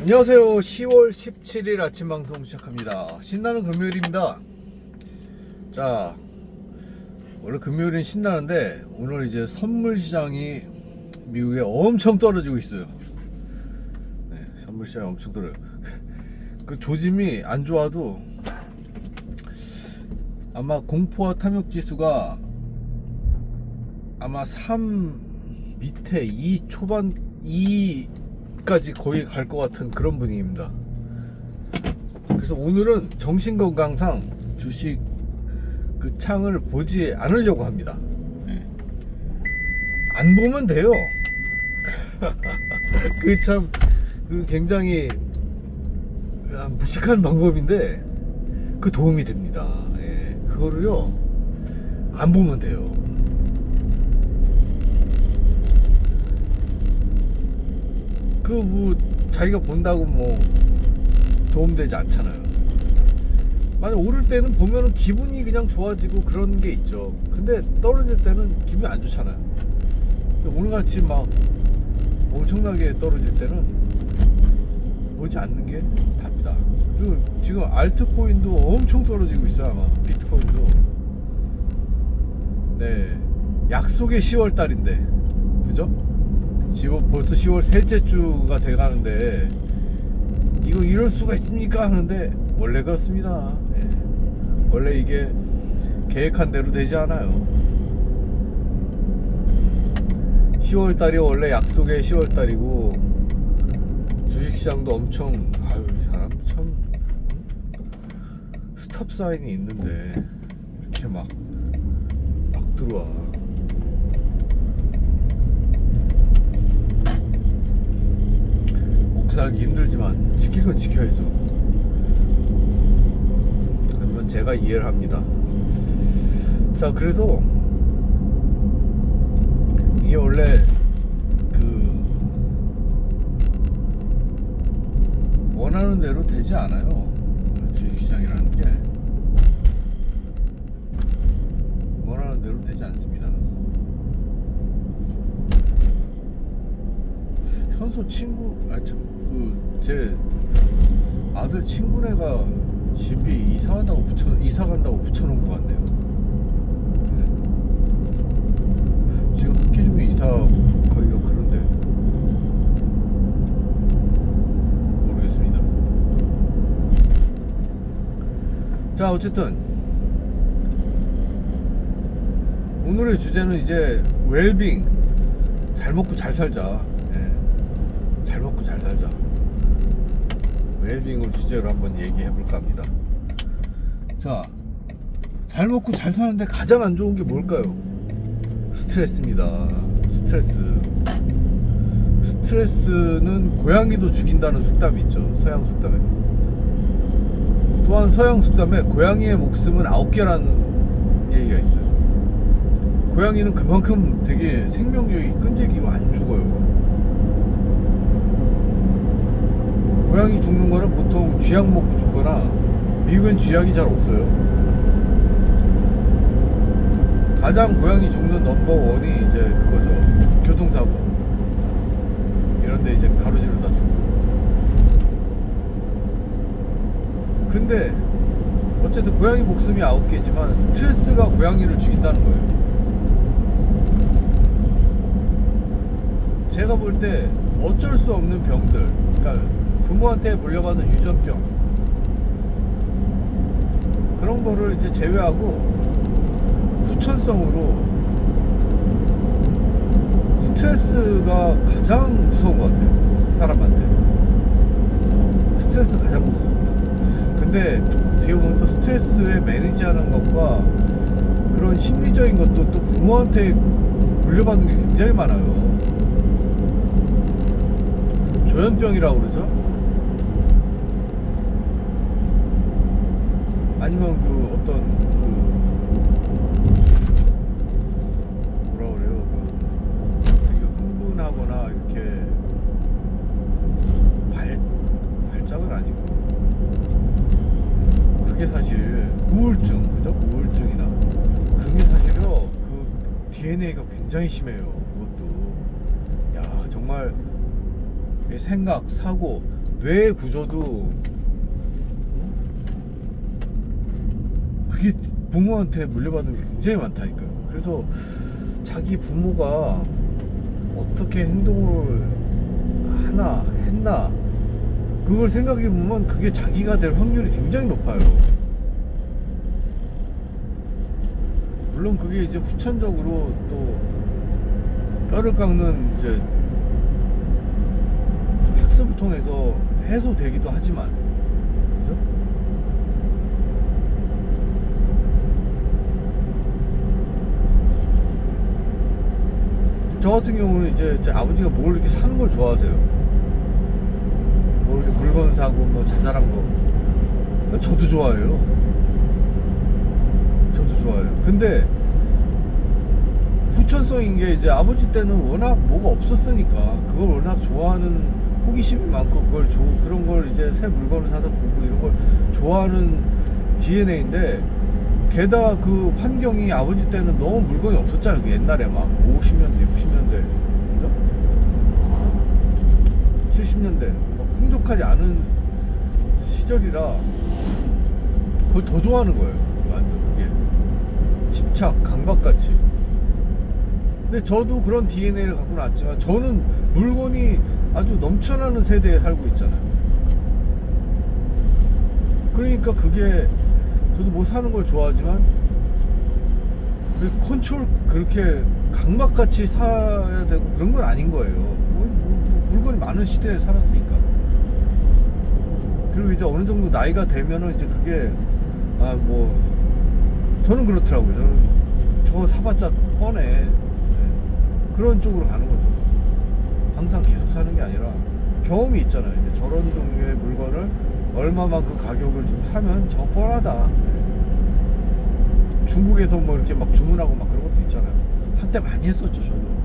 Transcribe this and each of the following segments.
안녕하세요. 10월 17일 아침 방송 시작합니다. 신나는 금요일입니다. 자, 원래 금요일은 신나는데 오늘 이제 선물 시장이 미국에 엄청 떨어지고 있어요. 네, 선물 시장이 엄청 떨어요. 그 조짐이 안 좋아도 아마 공포와 탐욕 지수가 아마 3 밑에 2 초반 2 까지 거의 갈 것 같은 그런 분위기입니다. 그래서 오늘은 정신건강상 주식 그 창을 보지 않으려고 합니다. 네. 안 보면 돼요. 그 참 그 굉장히 아, 무식한 방법인데 그 도움이 됩니다. 예, 그거를요 안 보면 돼요. 그 뭐 자기가 본다고 뭐 도움되지 않잖아요. 만약 오를 때는 보면은 기분이 그냥 좋아지고 그런 게 있죠. 근데 떨어질 때는 기분이 안 좋잖아요. 오늘같이 막 엄청나게 떨어질 때는 보지 않는 게 답이다. 그리고 지금 알트코인도 엄청 떨어지고 있어요 아마 비트코인도. 네, 약속의 10월 달인데, 그죠? 지금 벌써 10월 셋째 주가 돼가는데 이거 이럴 수가 있습니까 하는데 원래 그렇습니다. 예. 원래 이게 계획한 대로 되지 않아요. 10월 달이 원래 약속의 10월 달이고 주식시장도 엄청 아유 이 사람 참 스톱 사인이 있는데 이렇게 막 막 들어와. 살기 힘들지만 지킬 건 지켜야죠. 하지만 제가 이해를 합니다. 자, 그래서 이게 원래 그 원하는 대로 되지 않아요. 주식시장이라는 게 원하는 대로 되지 않습니다. 현소 친구 아참 그제 아들 친구네가 집이 이사 간다고 붙여 이사 간다고 붙여놓은 것 같네요. 네. 지금 학기 중에 이사 거기가 그런데 모르겠습니다. 자 어쨌든 오늘의 주제는 이제 웰빙 잘 먹고 잘 살자. 예. 잘 먹고 잘 살자. 웰빙을 주제로 한번 얘기해 볼까 합니다. 자, 잘 먹고 잘 사는데 가장 안 좋은 게 뭘까요? 스트레스입니다. 스트레스. 스트레스는 고양이도 죽인다는 속담이 있죠. 서양 속담에. 또한 서양 속담에 고양이의 목숨은 아홉 개라는 얘기가 있어요. 고양이는 그만큼 되게 생명력이 끈질기고 안 죽어요. 고양이 죽는 거는 보통 쥐약 먹고 죽거나 미국엔 쥐약이 잘 없어요. 가장 고양이 죽는 넘버 원이 이제 그거죠. 교통사고. 이런데 이제 가로지르다 죽고. 근데 어쨌든 고양이 목숨이 아홉 개지만 스트레스가 고양이를 죽인다는 거예요. 제가 볼 때 어쩔 수 없는 병들, 그러니까 부모한테 물려받은 유전병 그런 거를 이제 제외하고 후천성으로 스트레스가 가장 무서운 것 같아요. 사람한테. 스트레스가 가장 무섭습니다. 근데 어떻게 보면 또 스트레스에 매니지하는 것과 그런 심리적인 것도 또 부모한테 물려받는 게 굉장히 많아요. 조현병이라고 그러죠? 아니면 그 어떤 그 뭐라 그래요? 그 되게 흥분하거나 이렇게 발 발작은 아니고 그게 사실 우울증 그죠? 우울증이나 그런 게 사실요 그 DNA가 굉장히 심해요. 그것도 야 정말 이 생각, 사고, 뇌 구조도 그게 부모한테 물려받은 게 굉장히 많다니까요. 그래서 자기 부모가 어떻게 행동을 하나 했나 그걸 생각해 보면 그게 자기가 될 확률이 굉장히 높아요. 물론 그게 이제 후천적으로 또 뼈를 깎는 이제 학습을 통해서 해소되기도 하지만 그죠? 저 같은 경우는 이제 제 아버지가 뭘 이렇게 사는 걸 좋아하세요. 뭐 이렇게 물건 사고 뭐 자잘한 거. 저도 좋아해요. 저도 좋아해요. 근데 후천성인 게 이제 아버지 때는 워낙 뭐가 없었으니까 그걸 워낙 좋아하는 호기심이 많고 그걸 조, 그런 걸 이제 새 물건을 사서 보고 이런 걸 좋아하는 DNA인데 게다가 그 환경이 아버지 때는 너무 물건이 없었잖아요. 그 옛날에 막 50년대, 60년대, 그죠? 70년대 막 풍족하지 않은 시절이라 그걸 더 좋아하는 거예요. 완전 그게 집착, 강박같이. 근데 저도 그런 DNA를 갖고 났지만 저는 물건이 아주 넘쳐나는 세대에 살고 있잖아요. 그러니까 그게 저도 뭐 사는 걸 좋아하지만 그 컨트롤 그렇게 강박같이 사야 되고 그런 건 아닌 거예요. 뭐, 뭐, 뭐 물건이 많은 시대에 살았으니까. 그리고 이제 어느 정도 나이가 되면은 이제 그게 아 뭐 저는 그렇더라고요. 저는 저거 사봤자 뻔해. 네. 그런 쪽으로 가는 거죠. 항상 계속 사는 게 아니라 경험이 있잖아요. 이제 저런 종류의 물건을 얼마만큼 가격을 주고 사면 저 뻔하다. 네. 중국에서 뭐 이렇게 막 주문하고 막 그런 것도 있잖아요. 한때 많이 했었죠, 저도.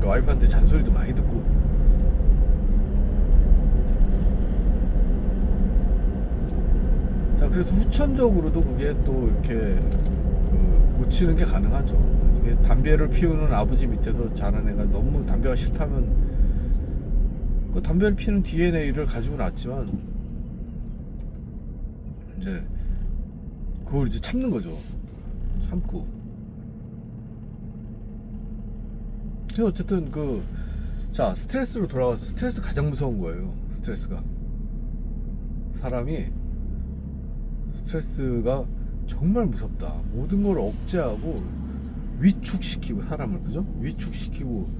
그 와이프한테 잔소리도 많이 듣고. 자, 그래서 후천적으로도 그게 또 이렇게 그 고치는 게 가능하죠. 이게 담배를 피우는 아버지 밑에서 자란 애가 너무 담배가 싫다면 그 담배를 피는 DNA를 가지고 났지만 이제 그걸 이제 참는 거죠. 참고. 근데 어쨌든 그 자 스트레스로 돌아가서 스트레스 가장 무서운 거예요. 스트레스가 사람이 스트레스가 정말 무섭다. 모든 걸 억제하고 위축시키고 사람을 그죠? 위축시키고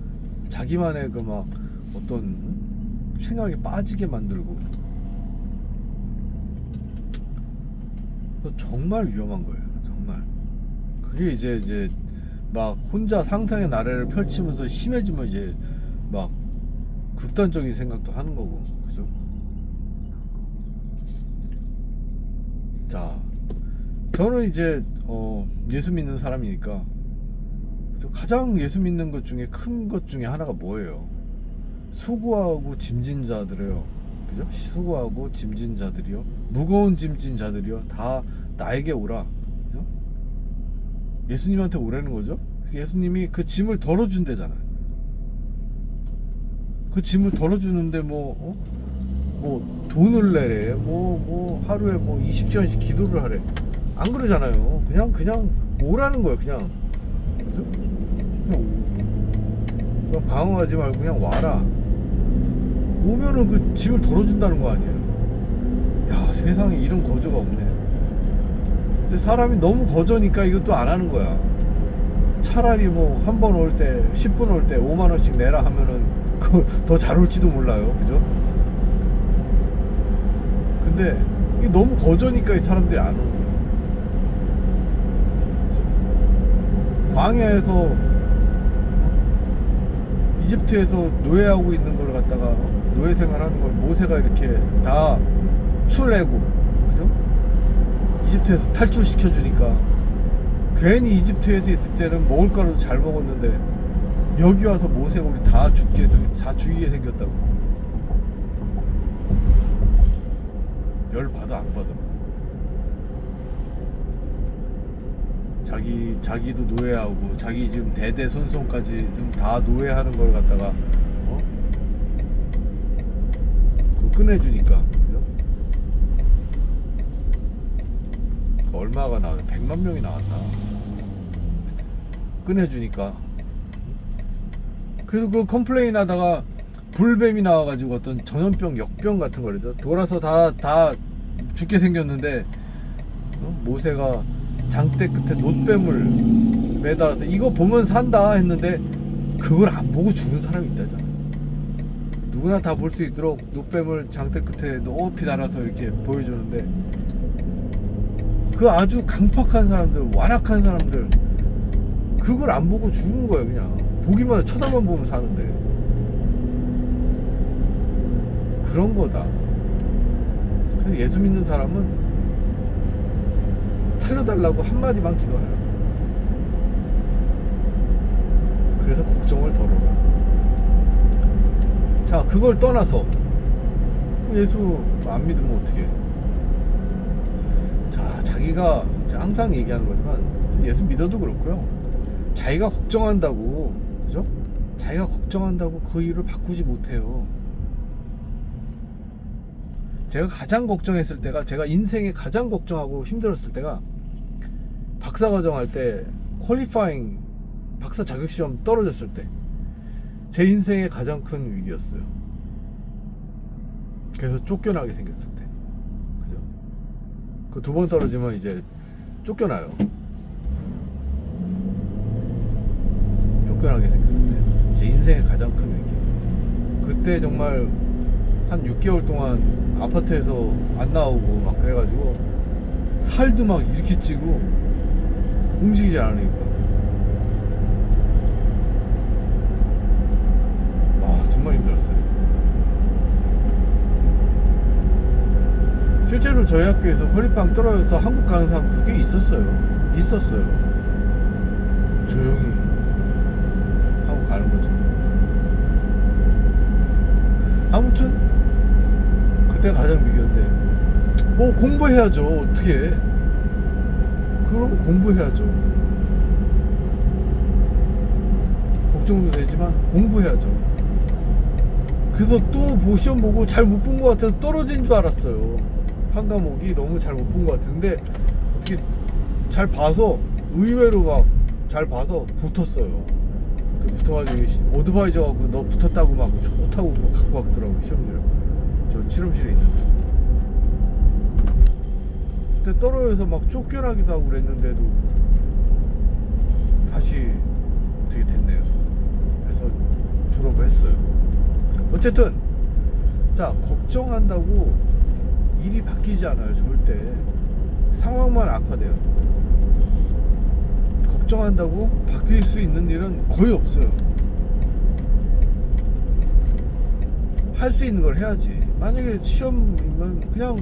자기만의 그 막 어떤 생각에 빠지게 만들고 그거 정말 위험한 거예요. 정말 그게 이제 이제 막 혼자 상상의 나래를 펼치면서 심해지면 이제 막 극단적인 생각도 하는 거고 그죠? 자 저는 이제 어, 예수 믿는 사람이니까 저 가장 예수 믿는 것 중에 큰 것 중에 하나가 뭐예요? 수고하고 짐진 자들이요. 그죠? 수고하고 짐진 자들이요. 무거운 짐진 자들이요. 다 나에게 오라. 그죠? 예수님한테 오라는 거죠. 예수님이 그 짐을 덜어준대잖아요. 그 짐을 덜어주는데 뭐, 어? 뭐 돈을 내래, 뭐, 뭐 하루에 뭐 20시간씩 기도를 하래. 안 그러잖아요. 그냥 그냥 오라는 거예요. 그냥 그죠? 그냥 방황하지 말고 그냥 와라. 오면은 그 짐을 덜어준다는 거 아니에요. 야 세상에 이런 거저가 없네. 근데 사람이 너무 거저니까 이것도 안 하는 거야. 차라리 뭐 한 번 올 때, 10분 올 때 5만 원씩 내라 하면은 그 더 잘 올지도 몰라요. 그죠? 근데 이게 너무 거저니까 이 사람들이 안 오는 거야. 광야에서 어? 이집트에서 노예하고 있는 걸 갖다가 어? 노예 생활하는 걸 모세가 이렇게 다 출애굽 그죠? 이집트에서 탈출시켜 주니까. 괜히 이집트에서 있을 때는 먹을 거라도 잘 먹었는데 여기 와서 모세가 우리 다 죽게 생- 다 죽이게 생겼다고. 열 받아 안 받아? 자기 자기도 노예하고 자기 지금 대대손손까지 지금 다 노예하는 걸 갖다가 어? 그거 꺼내주니까 그죠? 그 얼마가 나와? 100만 명이 나왔나? 꺼내주니까 그래서 그 컴플레인 하다가 불뱀이 나와가지고 어떤 전염병, 역병 같은 거래죠. 돌아서 다, 다 죽게 생겼는데, 어? 모세가 장대 끝에 놋뱀을 매달아서 이거 보면 산다 했는데, 그걸 안 보고 죽은 사람이 있다잖아. 누구나 다 볼 수 있도록 놋뱀을 장대 끝에 높이 달아서 이렇게 보여주는데, 그 아주 강팍한 사람들, 완악한 사람들, 그걸 안 보고 죽은 거예요, 그냥. 보기만, 해, 쳐다만 보면 사는데. 그런 거다. 그래서 예수 믿는 사람은 살려달라고 한마디만 기도하라. 그래서 걱정을 덜어라. 자, 그걸 떠나서 예수 안 믿으면 어떻게? 자, 자기가 항상 얘기하는 거지만 예수 믿어도 그렇고요. 자기가 걱정한다고, 그죠? 자기가 걱정한다고 그 일을 바꾸지 못해요. 제가 가장 걱정했을 때가 제가 인생에 가장 걱정하고 힘들었을 때가 박사 과정 할 때 퀄리파잉 박사 자격 시험 떨어졌을 때 제 인생의 가장 큰 위기였어요. 그래서 쫓겨나게 생겼을 때. 그 두 번 떨어지면 이제 쫓겨나요. 쫓겨나게 생겼을 때. 제 인생의 가장 큰 위기. 그때 정말 한 6개월 동안 아파트에서 안 나오고 막 그래가지고 살도 막 이렇게 찌고 움직이지 않으니까 와 정말 힘들었어요 실제로 저희 학교에서 허리빵 떨어져서 한국 가는 사람도 꽤 있었어요. 있었어요. 조용히 하고 가는 거죠. 아무튼 그때 가장 위기였는데 뭐 공부해야죠. 어떻게? 그럼 공부해야죠. 걱정도 되지만 공부해야죠. 그래서 또 보- 시험 보고 잘 못 본 것 같아서 떨어진 줄 알았어요 한 과목이 너무 잘 못 본 것 같은데 어떻게 잘 봐서 의외로 막 잘 봐서 붙었어요. 그 붙어가지고 시- 어드바이저하고 너 붙었다고 막 좋다고 그거 갖고 왔더라고 시험지를 저 실험실에 있는데. 그때 떨어져서 막 쫓겨나기도 하고 그랬는데도 다시 어떻게 됐네요. 그래서 졸업을 했어요. 어쨌든 자 걱정한다고 일이 바뀌지 않아요 절대 상황만 악화돼요 걱정한다고 바뀔 수 있는 일은 거의 없어요 할 수 있는 걸 해야지. 만약에 시험이면 그냥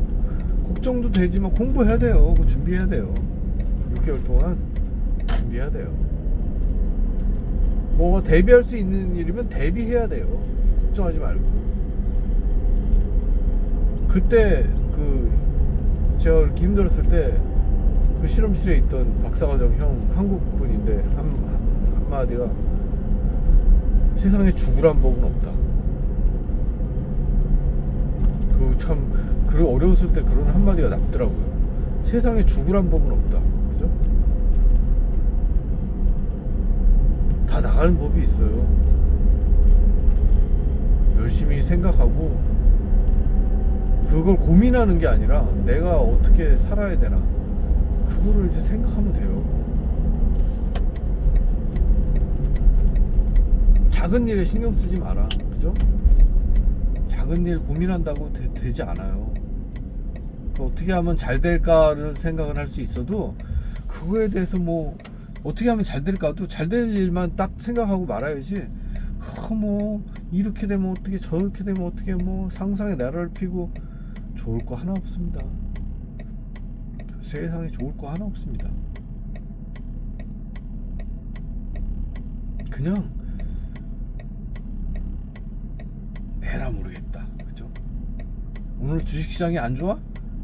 걱정도 되지만 공부해야 돼요. 그 준비해야 돼요. 6개월 동안 준비해야 돼요. 뭐 대비할 수 있는 일이면 대비해야 돼요. 걱정하지 말고. 그때 그 제가 그렇게 힘들었을 때 그 실험실에 있던 박사과정 형 한국 분인데 한, 한 한마디가 세상에 죽으란 법은 없다. 그 참 그 어려웠을 때 그런 한마디가 남더라고요. 세상에 죽으란 법은 없다. 그죠? 다 나가는 법이 있어요. 열심히 생각하고 그걸 고민하는 게 아니라 내가 어떻게 살아야 되나 그거를 이제 생각하면 돼요. 작은 일에 신경 쓰지 마라. 그죠? 작은 일 고민한다고 되, 지 않아요. 그 어떻게 하면 잘 될까를 생각을 할 수 있어도 그거에 대해서 뭐 어떻게 하면 잘 될까도 잘 될 일만 딱 생각하고 말아야지. 그뭐 이렇게 되면 어떻게 저렇게 되면 어떻게 뭐 상상의 나라를 피고 좋을 거 하나 없습니다. 세상에 좋을 거 하나 없습니다. 그냥 에라 모르겠다. 그죠? 오늘 주식시장이 안 좋아?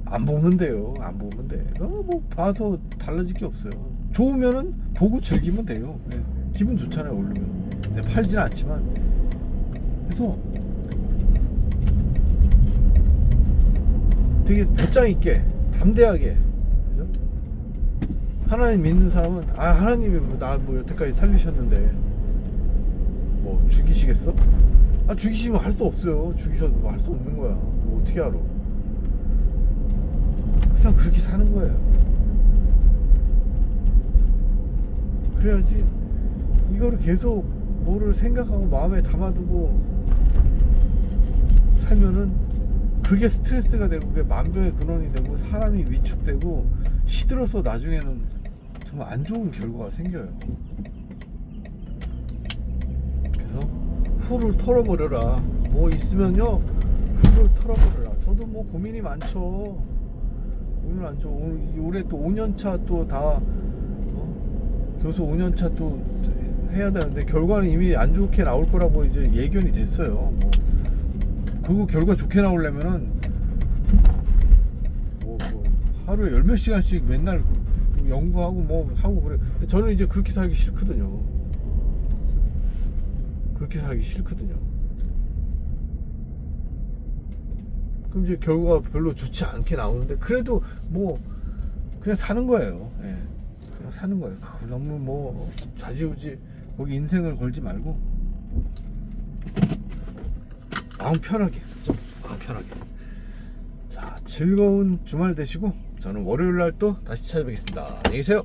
안 보면 돼요. 안 돼. 어, 뭐 봐서 달라질 게 없어요. 좋으면은 보고 즐기면 돼요. 예. 기분 좋잖아요, 오르면. 네, 팔지는 않지만. 그래서 되게 배짱 있게, 담대하게, 그죠? 하나님 믿는 사람은 아 하나님이 나뭐 여태까지 살리셨는데 뭐 죽이시겠어? 아 죽이시면 할 수 없어요. 죽이셔도 뭐 할 수 없는 거야. 뭐 어떻게 알아? 그냥 그렇게 사는 거예요. 그래야지 이거를 계속 뭐를 생각하고 마음에 담아두고 살면은 그게 스트레스가 되고 그게 만병의 근원이 되고 사람이 위축되고 시들어서 나중에는 정말 안 좋은 결과가 생겨요. 그래서 후를 털어버려라. 뭐 있으면요 후를 털어버려라. 저도 뭐 고민이 많죠. 고민 많죠. 오늘 이 올해 또 5년차 또다 어? 교수 5년차 또 해야 되는데 결과는 이미 안 좋게 나올 거라고 이제 예견이 됐어요. 뭐 그거 결과 좋게 나오려면은 뭐, 뭐 하루에 열 몇 시간씩 맨날 그 연구하고 뭐 하고 그래. 근데 저는 이제 그렇게 살기 싫거든요. 그렇게 살기 싫거든요. 그럼 이제 결과가 별로 좋지 않게 나오는데 그래도 뭐 그냥 사는 거예요. 예. 그냥 사는 거예요. 너무 뭐 좌지우지 거기 인생을 걸지 말고 마음 편하게 좀 마음 편하게. 자 즐거운 주말 되시고 저는 월요일 날 또 다시 찾아뵙겠습니다. 안녕히 계세요.